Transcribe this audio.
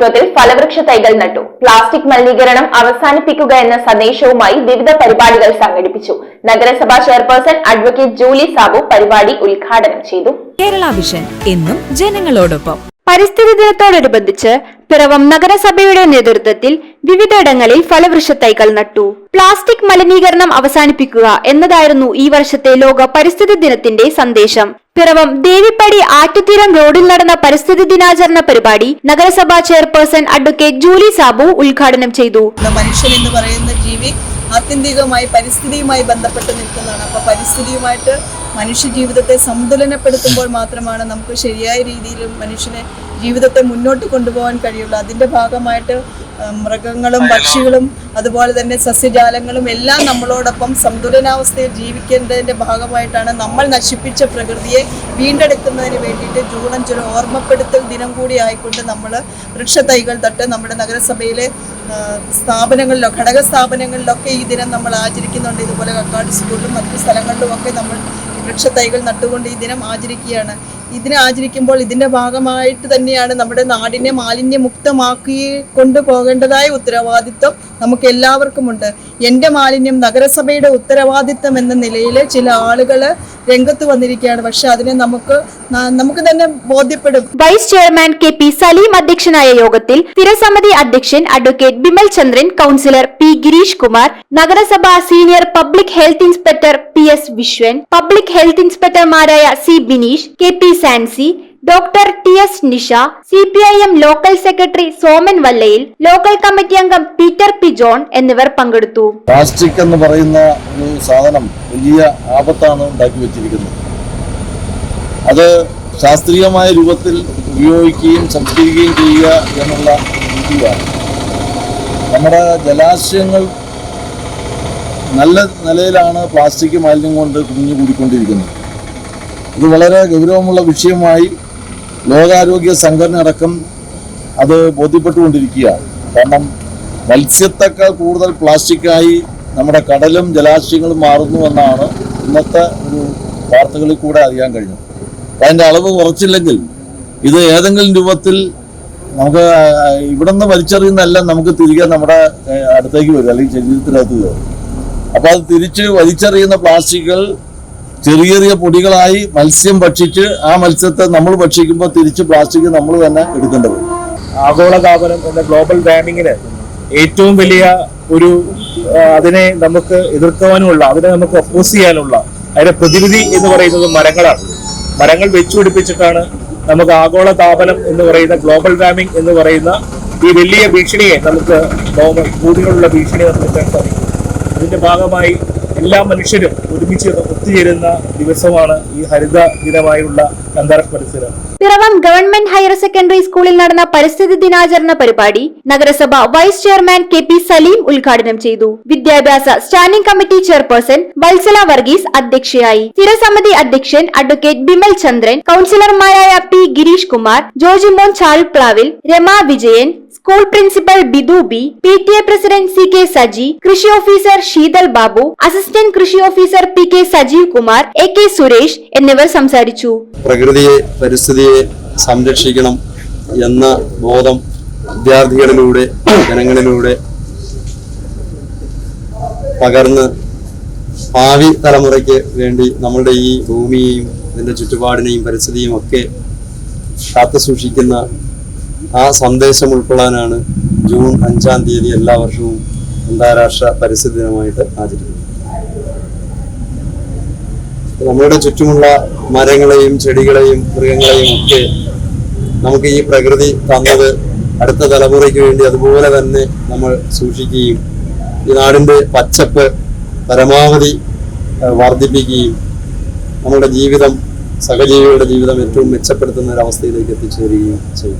നേതൃത്വത്തിൽ ഫലവൃക്ഷ തൈകൾ നട്ടു. പ്ലാസ്റ്റിക് മലിനീകരണം അവസാനിപ്പിക്കുക എന്ന സന്ദേശവുമായി വിവിധ പരിപാടികൾ സംഘടിപ്പിച്ചു. നഗരസഭാ ചെയർപേഴ്സൺ അഡ്വക്കേറ്റ് ജൂലി സാബു പരിപാടി ഉദ്ഘാടനം ചെയ്തു. കേരള വിഷൻ എന്നും ജനങ്ങളോടൊപ്പം. പരിസ്ഥിതി ദിനത്തോടനുബന്ധിച്ച് പിറവം നഗരസഭയുടെ നേതൃത്വത്തിൽ വിവിധയിടങ്ങളിൽ ഫലവൃക്ഷ തൈകൾ നട്ടു. പ്ലാസ്റ്റിക് മലിനീകരണം അവസാനിപ്പിക്കുക എന്നതായിരുന്നു ഈ വർഷത്തെ ലോക പരിസ്ഥിതി ദിനത്തിന്റെ സന്ദേശം. പിറവം ദേവിപ്പടി ആറ്റുതീരം റോഡിൽ നടന്ന പരിസ്ഥിതി ദിനാചരണ പരിപാടി നഗരസഭാ ചെയർപേഴ്സൺ അഡ്വക്കേറ്റ് ജൂലി സാബു ഉദ്ഘാടനം ചെയ്തു. മനുഷ്യൻ എന്ന് പറയുന്ന ജീവി ആത്യന്തികമായി പരിസ്ഥിതിയുമായി ബന്ധപ്പെട്ട് നിൽക്കുന്നതാണ്. അപ്പോൾ പരിസ്ഥിതിയുമായിട്ട് മനുഷ്യ ജീവിതത്തെ സന്തുലനപ്പെടുത്തുമ്പോൾ മാത്രമാണ് നമുക്ക് ശരിയായ രീതിയിലും മനുഷ്യനെ ജീവിതത്തെ മുന്നോട്ട് കൊണ്ടുപോകാൻ കഴിയുള്ളൂ. അതിന്റെ ഭാഗമായിട്ട് മൃഗങ്ങളും പക്ഷികളും അതുപോലെ തന്നെ സസ്യജാലങ്ങളും എല്ലാം നമ്മളോടൊപ്പം സന്തുലനാവസ്ഥയിൽ ജീവിക്കേണ്ടതിന്റെ ഭാഗമായിട്ടാണ് നമ്മൾ നശിപ്പിച്ച പ്രകൃതിയെ വീണ്ടെടുക്കുന്നതിന് വേണ്ടിയിട്ട് ജൂൺ ചില ഓർമ്മപ്പെടുത്തൽ ദിനം കൂടി ആയിക്കൊണ്ട് നമ്മൾ വൃക്ഷത്തൈകൾ തട്ട് നമ്മുടെ നഗരസഭയിലെ സ്ഥാപനങ്ങളിലോ ഘടക സ്ഥാപനങ്ങളിലൊക്കെ ഈ ദിനം നമ്മൾ ആചരിക്കുന്നുണ്ട്. ഇതുപോലെ കക്കാട് സ്കൂളിലും മറ്റു സ്ഥലങ്ങളിലുമൊക്കെ നമ്മൾ വൃക്ഷത്തൈകൾ നട്ടുകൊണ്ട് ഈ ദിനം ആചരിക്കുകയാണ്. ഇതിനെ ആചരിക്കുമ്പോൾ ഇതിന്റെ ഭാഗമായിട്ട് തന്നെയാണ് നമ്മുടെ നാടിനെ മാലിന്യമുക്തമാക്കി കൊണ്ടുപോകേണ്ടതായ ഉത്തരവാദിത്വം നമുക്ക് എല്ലാവർക്കുമുണ്ട് എന്റെ മാലിന്യം നഗരസഭയുടെ ഉത്തരവാദിത്വം എന്ന നിലയിൽ ചില ആളുകൾ രംഗത്ത് വന്നിരിക്കുകയാണ്. പക്ഷെ അതിനെ നമുക്ക് നമുക്ക് തന്നെ ബോധ്യപ്പെടും. Vice chairman K P Saleem അധ്യക്ഷനായ യോഗത്തിൽ സ്ഥിരസമിതി അധ്യക്ഷൻ advocate Bimal Chandran councillor P Girish Kumar നഗരസഭ senior public health inspector P S Viswan public health ഇൻസ്പെക്ടർമാരായ C Bineesh K P Sansi doctor T S Nisha C P I M local secretary Soman Vallayil local committee അംഗം Peter P John എന്നിവർ പങ്കെടുത്തു. Plastic എന്ന് പറയുന്ന ഒരു സാധനം വലിയ ആപത്താണ് ഉണ്ടാക്കി വെച്ചിരിക്കുന്നത്. അത് ശാസ്ത്രീയമായ രൂപത്തിൽ ഉപയോഗിക്കുകയും സംസ്കരിക്കുകയും ചെയ്യുക എന്നുള്ള രീതിയാണ്. നമ്മുടെ ജലാശയങ്ങൾ നല്ല നിലയിലാണ് പ്ലാസ്റ്റിക് മാലിന്യം കൊണ്ട് കുഞ്ഞു കൂടിക്കൊണ്ടിരിക്കുന്നത്. ഇത് വളരെ ഗൗരവമുള്ള വിഷയമായി ലോകാരോഗ്യ സംഘടന അടക്കം അത് ബോധ്യപ്പെട്ടുകൊണ്ടിരിക്കുകയാണ്. കാരണം മത്സ്യത്തെക്കാൾ കൂടുതൽ പ്ലാസ്റ്റിക്കായി നമ്മുടെ കടലും ജലാശയങ്ങളും മാറുന്നു എന്നാണ് ഇന്നത്തെ ഒരു വാർത്തകളിൽ കൂടെ അറിയാൻ കഴിഞ്ഞത്. അതിന്റെ അളവ് കുറച്ചില്ലെങ്കിൽ ഇത് ഏതെങ്കിലും രൂപത്തിൽ നമുക്ക് ഇവിടെ നിന്ന് നമുക്ക് തിരികെ നമ്മുടെ അടുത്തേക്ക് വരും അല്ലെങ്കിൽ ശരീരത്തിനകത്ത് കയറും അപ്പോൾ അത് തിരിച്ച് വലിച്ചെറിയുന്ന പ്ലാസ്റ്റിക്കുകൾ ചെറിയ ചെറിയ പൊടികളായി മത്സ്യം ഭക്ഷിച്ച് ആ മത്സ്യത്തെ നമ്മൾ ഭക്ഷിക്കുമ്പോൾ തിരിച്ച് പ്ലാസ്റ്റിക് നമ്മൾ തന്നെ എടുക്കേണ്ടത് ആഗോള ആഗോളതാപനം എന്ന ഗ്ലോബൽ വാർമിങ്ങിന് ഏറ്റവും വലിയ ഒരു അതിനെ നമുക്ക് എതിർക്കുവാനുമുള്ള അതിനെ നമുക്ക് ഒപ്പോസ് ചെയ്യാനുള്ള അതിന്റെ പ്രതിവിധി എന്ന് പറയുന്നത് മരങ്ങളാണ്. മരങ്ങൾ വെച്ചുപിടിപ്പിച്ചിട്ടാണ് നമുക്ക് ആഗോള താപനം എന്ന് പറയുന്ന ഗ്ലോബൽ വാർമിംഗ് എന്ന് പറയുന്ന ഈ വലിയ ഭീഷണിയെ നമുക്ക് ഭൂമിയിലുള്ള ഭീഷണിയെ നമുക്ക് സാധിക്കും. ഇതിന്റെ ഭാഗമായി എല്ലാ മനുഷ്യരും ഒരുമിച്ച് ഒത്തുചേരുന്ന ദിവസമാണ് ഈ ഹരിത ദിനമായുള്ള അന്താരാഷ്ട്ര പരിസരം. പിറവം ഗവൺമെന്റ് ഹയർ സെക്കൻഡറി സ്കൂളിൽ നടന്ന പരിസ്ഥിതി ദിനാചരണ പരിപാടി നഗരസഭ vice chairman K P Saleem ഉദ്ഘാടനം ചെയ്തു. വിദ്യാഭ്യാസ standing committee chairperson Vatsala Varghese അധ്യക്ഷയായി. സ്ഥിരസമിതി അധ്യക്ഷൻ advocate Bimal Chandran കൌൺസിലർമാരായ P Girish Kumar Jojimon Chalplavil Rama Vijayan school principal Bidu B P T A president C K Saji കൃഷി ഓഫീസർ ശീതൽ ബാബു അസിസ്റ്റന്റ് കൃഷി officer P K Sajeev Kumar A K Suresh എന്നിവർ സംസാരിച്ചു. പ്രകൃതിയെ പരിസ്ഥിതിയെ സംരക്ഷിക്കണം എന്ന ബോധം വിദ്യാർത്ഥികളിലൂടെ ജനങ്ങളിലൂടെ പകർന്ന് ഭാവി തലമുറയ്ക്ക് വേണ്ടി നമ്മളുടെ ഈ ഭൂമിയെയും ഇതിന്റെ ചുറ്റുപാടിനെയും പരിസ്ഥിതിയും ഒക്കെ കാത്തു സൂക്ഷിക്കുന്ന ആ സന്ദേശം ഉൾക്കൊള്ളാനാണ് ജൂൺ അഞ്ചാം തീയതി എല്ലാ വർഷവും അന്താരാഷ്ട്ര പരിസ്ഥിതി ദിനമായിട്ട് ആചരിക്കുന്നത്. നമ്മുടെ ചുറ്റുമുള്ള മരങ്ങളെയും ചെടികളെയും മൃഗങ്ങളെയും ഒക്കെ നമുക്ക് ഈ പ്രകൃതി തന്നത് അടുത്ത തലമുറയ്ക്ക് വേണ്ടി അതുപോലെ തന്നെ നമ്മൾ സൂക്ഷിക്കുകയും ഈ നാടിന്റെ പച്ചപ്പ് പരമാവധി വർദ്ധിപ്പിക്കുകയും നമ്മുടെ ജീവിതം സഹജീവികളുടെ ജീവിതം ഏറ്റവും മെച്ചപ്പെടുത്തുന്ന ഒരു അവസ്ഥയിലേക്ക് എത്തിച്ചേരുകയും ചെയ്യും.